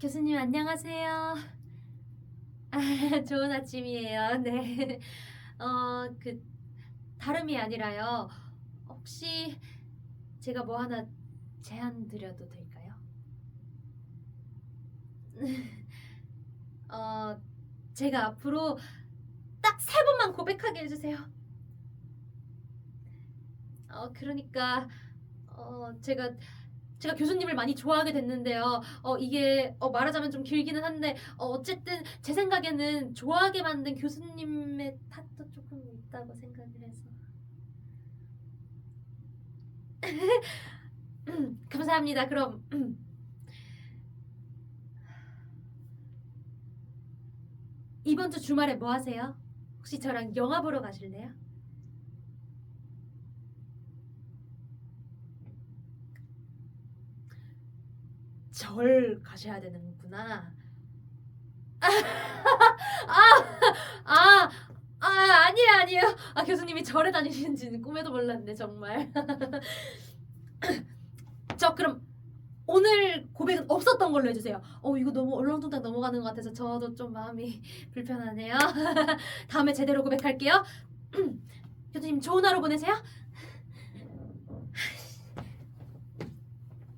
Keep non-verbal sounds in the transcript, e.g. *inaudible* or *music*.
교수님 안녕하세요. 아, *laughs* 좋은 아침이에요. *laughs* 네. 어, 그 다름이 아니라요. 혹시 제가 뭐 하나 제안 드려도 될까요? *laughs* 어, 제가 앞으로 딱 세 번만 고백하게 해주세요. 어, 그러니까 어, 제가 제가 교수님을 많이 좋아하게 됐는데요. 어, 이게 어, 말하자면 좀 길기는 한데 어, 어쨌든 제 생각에는 좋아하게 만든 교수님의 탓도 조금 있다고 생각을 해서. *laughs* 감사합니다. 그럼 *clears throat* 이번 주 주말에 뭐 하세요? 혹시 저랑 영화 보러 가실래요? 절 가셔야 되는구나. 아, 아, 아, 아니에요, 아니에요. 아, 교수님이 절에 다니시는지는 꿈에도 몰랐네, 정말. *laughs* 저 그럼 오늘 고백은 없었던 걸로 해주세요. 어, 이거 너무 얼렁뚱땅 넘어가는 것 같아서 저도 좀 마음이 *laughs* 불편하네요. *laughs* 다음에 제대로 고백할게요. *clears throat* 교수님 좋은 하루 보내세요.